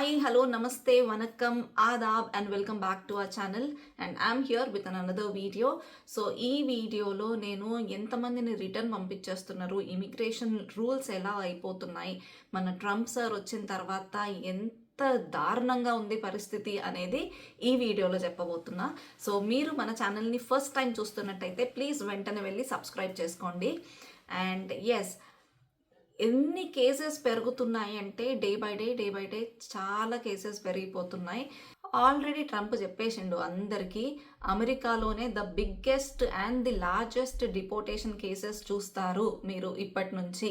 Hi hello నమస్తే వనక్కం Aadab and welcome back to our channel and I'm here with an another video so ఈ వీడియోలో నేను ఎంతమందిని రిటర్న్ పంపించేస్తున్నారు? ఇమిగ్రేషన్ రూల్స్ ఎలా అయిపోతున్నాయి? మన ట్రంప్ సార్ వచ్చిన తర్వాత ఎంత దారుణంగా ఉంది పరిస్థితి అనేది ఈ వీడియోలో చెప్పబోతున్నా. సో మీరు మన ఛానల్ని ఫస్ట్ టైం చూస్తున్నట్టయితే ప్లీజ్ వెంటనే వెళ్ళి సబ్స్క్రైబ్ చేసుకోండి. అండ్ ఎస్ ఎన్ని కేసెస్ పెరుగుతున్నాయి అంటే day by day day by day చాలా కేసెస్ పెరిగిపోతున్నాయి. ఆల్రెడీ ట్రంప్ చెప్పేసిండు అందరికీ అమెరికాలోనే the biggest and the largest deportation cases చూస్తారు మీరు ఇప్పటి నుంచి.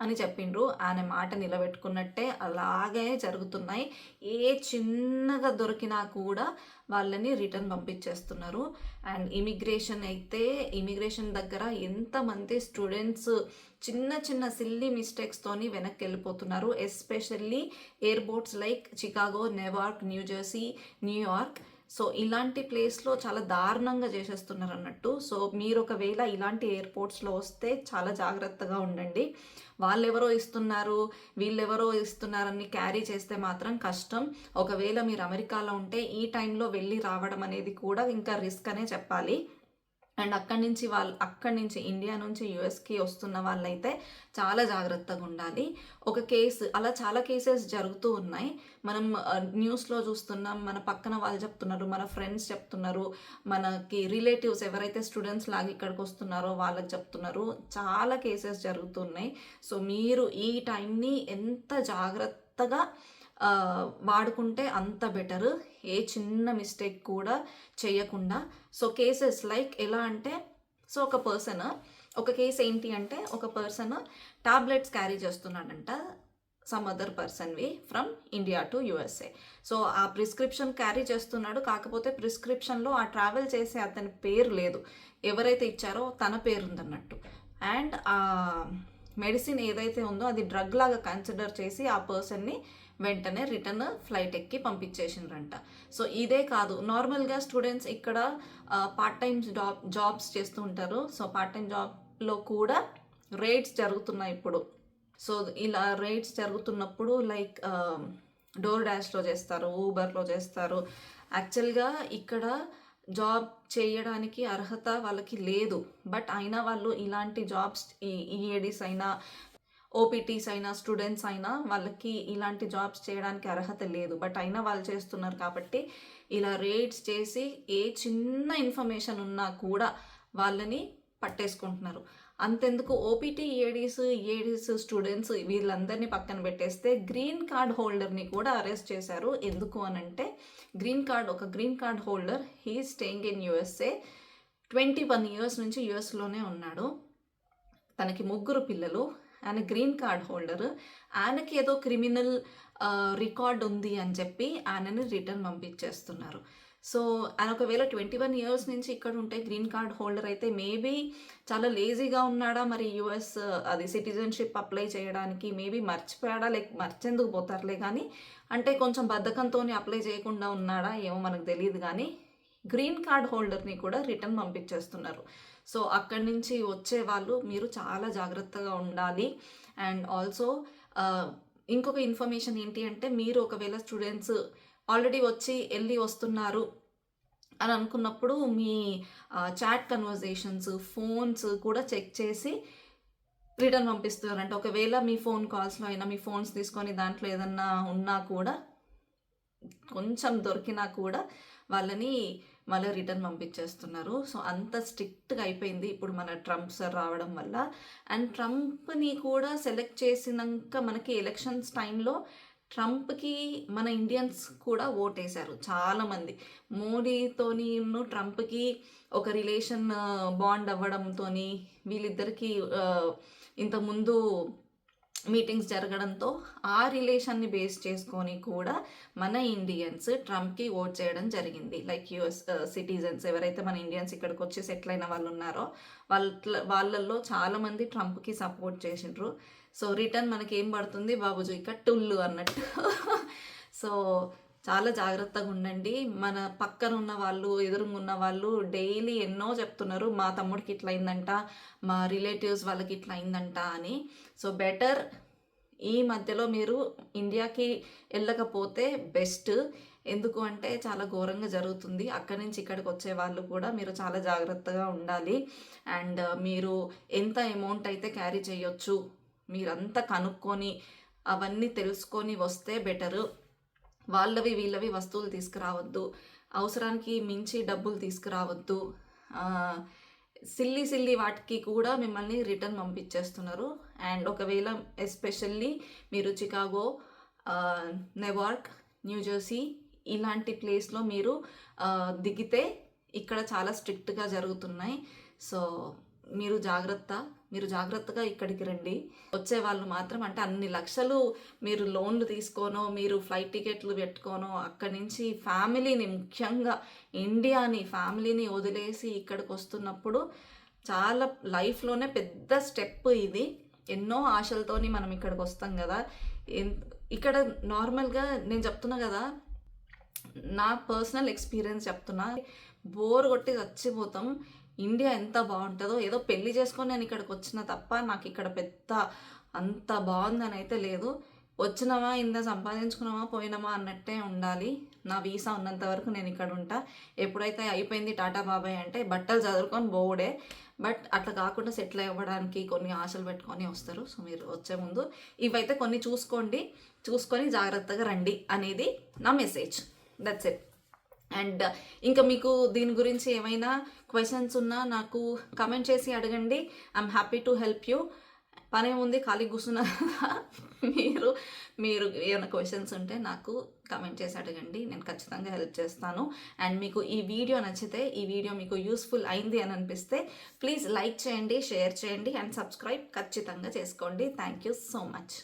అని చెప్పిండ్రు. ఆయన మాట నిలబెట్టుకున్నట్టే అలాగే జరుగుతున్నాయి. ఏ చిన్నగా దొరికినా కూడా వాళ్ళని రిటర్న్ పంపించేస్తున్నారు. అండ్ ఇమిగ్రేషన్ అయితే ఇమిగ్రేషన్ దగ్గర ఎంతమంది స్టూడెంట్స్ చిన్న చిన్న సిల్లీ మిస్టేక్స్తోని వెనక్కి వెళ్ళిపోతున్నారు. Especially airports like Chicago Newark New Jersey New York so ఇలాంటి ప్లేస్లో చాలా దారుణంగా చేసేస్తున్నారు అన్నట్టు సో మీరు ఒకవేళ ఇలాంటి ఎయిర్పోర్ట్స్లో వస్తే చాలా జాగ్రత్తగా ఉండండి. వాళ్ళెవరో ఇస్తున్నారు వీళ్ళెవరో ఇస్తున్నారని క్యారీ చేస్తే మాత్రం కష్టం. ఒకవేళ మీరు అమెరికాలో ఉంటే ఈ టైంలో వెళ్ళి రావడం అనేది కూడా ఇంకా రిస్క్ అనే చెప్పాలి. అండ్ అక్కడి నుంచి వాళ్ళు అక్కడి నుంచి ఇండియా నుంచి యుఎస్కి వస్తున్న వాళ్ళైతే చాలా జాగ్రత్తగా ఉండాలి. ఒక కేసు అలా చాలా కేసెస్ జరుగుతూ ఉన్నాయి. మనం న్యూస్లో చూస్తున్నాం మన పక్కన వాళ్ళు చెప్తున్నారు మన ఫ్రెండ్స్ చెప్తున్నారు మనకి రిలేటివ్స్ ఎవరైతే స్టూడెంట్స్ లాగా ఇక్కడికి వస్తున్నారో వాళ్ళకి చెప్తున్నారు. చాలా కేసెస్ జరుగుతున్నాయి సో మీరు ఈ టైంని ఎంత జాగ్రత్తగా వాడుకుంటే అంత బెటర్. ఏ చిన్న మిస్టేక్ కూడా చేయకుండా. సో కేసెస్ లైక్ ఎలా అంటే సో ఒక పర్సన్ ఒక కేసు ఏంటి అంటే ఒక పర్సన్ టాబ్లెట్స్ క్యారీ చేస్తున్నాడంట some other పర్సన్వి from India to USA. So ఆ ప్రిస్క్రిప్షన్ క్యారీ చేస్తున్నాడు. కాకపోతే ప్రిస్క్రిప్షన్లో ఆ ట్రావెల్ చేసే అతని పేరు లేదు. ఎవరైతే ఇచ్చారో తన పేరు ఉందన్నట్టు అండ్ మెడిసిన్ ఏదైతే ఉందో అది డ్రగ్ లాగా కన్సిడర్ చేసి ఆ పర్సన్ని వెంటనే రిటర్న్ ఫ్లైట్ ఎక్కి పంపించేసిండ్రంట. సో ఇదే కాదు నార్మల్గా స్టూడెంట్స్ ఇక్కడ పార్ట్ టైం జాబ్ జాబ్స్ చేస్తూ ఉంటారు. సో పార్ట్ టైం జాబ్లో కూడా రేట్స్ జరుగుతున్నాయి ఇప్పుడు. సో ఇలా రేట్స్ జరుగుతున్నప్పుడు లైక్ డోర్ డాష్లో చేస్తారు ఊబర్లో చేస్తారు. యాక్చువల్గా ఇక్కడ జాబ్ చేయడానికి అర్హత వాళ్ళకి లేదు. బట్ అయినా వాళ్ళు ఇలాంటి జాబ్స్ ఈఏడీస్ అయినా ఓపీటీస్ అయినా స్టూడెంట్స్ అయినా వాళ్ళకి ఇలాంటి జాబ్స్ చేయడానికి అర్హత లేదు. బట్ అయినా వాళ్ళు చేస్తున్నారు కాబట్టి ఇలా రేట్స్ చేసి ఏ చిన్న ఇన్ఫర్మేషన్ ఉన్నా కూడా వాళ్ళని పట్టేసుకుంటున్నారు. అంతెందుకు ఓపీటీ ఏడీస్ ఏడీస్ స్టూడెంట్స్ వీళ్ళందరినీ పక్కన పెట్టేస్తే గ్రీన్ కార్డ్ హోల్డర్ని కూడా అరెస్ట్ చేశారు. ఎందుకు అని అంటే గ్రీన్ కార్డ్ ఒక green card holder he staying in USA twenty one years నుంచి యుఎస్లోనే ఉన్నాడు. తనకి ముగ్గురు పిల్లలు ఆయన గ్రీన్ కార్డ్ హోల్డర్. ఆయనకి ఏదో క్రిమినల్ రికార్డ్ ఉంది అని చెప్పి ఆయనని రిటర్న్ పంపించేస్తున్నారు. సో ఆయన ఒకవేళ ట్వంటీ వన్ ఇయర్స్ నుంచి ఇక్కడ ఉంటే గ్రీన్ కార్డ్ హోల్డర్ అయితే మేబీ చాలా లేజీగా ఉన్నాడా? మరి యుఎస్ అది సిటిజన్షిప్ అప్లై చేయడానికి మేబీ మర్చిపోయాడా? లేక మర్చెందుకు పోతారులే కానీ అంటే కొంచెం బద్ధకంతో అప్లై చేయకుండా ఉన్నాడా? ఏమో మనకు తెలియదు కానీ గ్రీన్ కార్డ్ హోల్డర్ని కూడా రిటర్న్ పంపించేస్తున్నారు. సో అక్కడి నుంచి వచ్చే వాళ్ళు మీరు చాలా జాగ్రత్తగా ఉండాలి. అండ్ ఆల్సో ఇంకొక ఇన్ఫర్మేషన్ ఏంటి అంటే మీరు ఒకవేళ స్టూడెంట్స్ ఆల్రెడీ వచ్చి వెళ్ళి వస్తున్నారు అని అనుకున్నప్పుడు మీ చాట్ కన్వర్జేషన్స్ ఫోన్స్ కూడా చెక్ చేసి రిటర్న్ పంపిస్తున్నారంటే. ఒకవేళ మీ ఫోన్ కాల్స్లో అయినా మీ ఫోన్స్ తీసుకొని దాంట్లో ఏదన్నా ఉన్నా కూడా కొంచెం దొరికినా కూడా వాళ్ళని మళ్ళీ రిటర్న్ పంపించేస్తున్నారు. సో అంత స్ట్రిక్ట్గా అయిపోయింది ఇప్పుడు మన ట్రంప్ సార్ రావడం వల్ల. అండ్ ట్రంప్ని కూడా సెలెక్ట్ చేసినాక మనకి ఎలక్షన్స్ టైంలో ట్రంప్కి మన ఇండియన్స్ కూడా ఓటేశారు చాలామంది. మోడీతోని ట్రంప్కి ఒక రిలేషన్ బాండ్ అవ్వడంతో వీళ్ళిద్దరికీ ఇంతకుముందు మీటింగ్స్ జరగడంతో ఆ రిలేషన్ని బేస్ చేసుకొని కూడా మన ఇండియన్స్ ట్రంప్కి ఓట్ చేయడం జరిగింది. లైక్ యుఎస్ సిటిజన్స్ ఎవరైతే మన ఇండియన్స్ ఇక్కడికి వచ్చి సెటిల్ అయిన వాళ్ళు ఉన్నారో వాళ్ళ వాళ్ళల్లో చాలామంది ట్రంప్కి సపోర్ట్ చేసిండ్రు. సో రిటర్న్ మనకి ఏం పడుతుంది బాబుజు? ఇక టుల్లు అన్నట్టు. సో చాలా జాగ్రత్తగా ఉండండి. మన పక్కన ఉన్న వాళ్ళు ఎదురుగా ఉన్న వాళ్ళు డైలీ ఎన్నో చెప్తున్నారు మా తమ్ముడికి ఇట్లా అయిందంట మా రిలేటివ్స్ వాళ్ళకి ఇట్లా అయిందంట అని. సో బెటర్ ఈ మధ్యలో మీరు ఇండియాకి వెళ్ళకపోతే బెస్ట్. ఎందుకు అంటే చాలా ఘోరంగా జరుగుతుంది. అక్కడి నుంచి ఇక్కడికి వచ్చే వాళ్ళు కూడా మీరు చాలా జాగ్రత్తగా ఉండాలి. అండ్ మీరు ఎంత అమౌంట్ అయితే క్యారీ చేయొచ్చు మీరంతా కనుక్కొని అవన్నీ తెలుసుకొని వస్తే బెటరు. వాళ్ళవి వీళ్ళవి వస్తువులు తీసుకురావద్దు. అవసరానికి మించి డబ్బులు తీసుకురావద్దు. సిల్లీ సిల్లీ వాటికి కూడా మిమ్మల్ని రిటర్న్ పంపించేస్తున్నారు. అండ్ ఒకవేళ ఎస్పెషల్లీ మీరు చికాగో నెవార్క్ న్యూజెర్సీ ఇలాంటి ప్లేస్లో మీరు దిగితే ఇక్కడ చాలా స్ట్రిక్ట్గా జరుగుతున్నాయి. సో మీరు జాగ్రత్త. మీరు జాగ్రత్తగా ఇక్కడికి రండి. వచ్చే వాళ్ళు మాత్రం అంటే అన్ని లక్షలు మీరు లోన్లు తీసుకోనో మీరు ఫ్లైట్ టికెట్లు పెట్టుకోనో అక్కడి నుంచి ఫ్యామిలీని ముఖ్యంగా ఇండియాని ఫ్యామిలీని వదిలేసి ఇక్కడికి వస్తున్నప్పుడు చాలా లైఫ్లోనే పెద్ద స్టెప్ ఇది. ఎన్నో ఆశలతోని మనం ఇక్కడికి వస్తాం కదా. ఇక్కడ నార్మల్గా నేను చెప్తున్నా కదా నా పర్సనల్ ఎక్స్పీరియన్స్ చెప్తున్నా. బోర్ కొట్టి చచ్చిపోతాం. ఇండియా ఎంత బాగుంటుందో. ఏదో పెళ్ళి చేసుకొని నేను ఇక్కడికి వచ్చిన తప్ప నాకు ఇక్కడ పెద్ద అంత బాగుందని అయితే లేదు. వచ్చినామా ఇంత సంపాదించుకున్నామా పోయినామా అన్నట్టే ఉండాలి. నా వీసా ఉన్నంత వరకు నేను ఇక్కడ ఉంటా. ఎప్పుడైతే అయిపోయింది టాటా బాబాయ్ అంటే బట్టలు చదువుకొని బోవుడే. బట్ అట్లా కాకుండా సెటిల్ అవ్వడానికి కొన్ని ఆశలు పెట్టుకొని వస్తారు. సో మీరు వచ్చే ముందు ఇవైతే కొన్ని చూసుకోండి. చూసుకొని జాగ్రత్తగా రండి అనేది నా మెసేజ్. దట్స్ ఇట్ అండ్ ఇంకా మీకు దీని గురించి ఏమైనా క్వశ్చన్స్ ఉన్నా నాకు కమెంట్ చేసి అడగండి. I'm happy to help you పనే ఉంది ఖాళీ కూర్చున్న. మీరు మీరు ఏమైనా క్వశ్చన్స్ ఉంటే నాకు కమెంట్ చేసి అడగండి. నేను ఖచ్చితంగా హెల్ప్ చేస్తాను. అండ్ మీకు ఈ వీడియో నచ్చితే ఈ వీడియో మీకు యూస్ఫుల్ అయింది అని అనిపిస్తే ప్లీజ్ లైక్ చేయండి షేర్ చేయండి అండ్ సబ్స్క్రైబ్ ఖచ్చితంగా చేసుకోండి. Thank you so much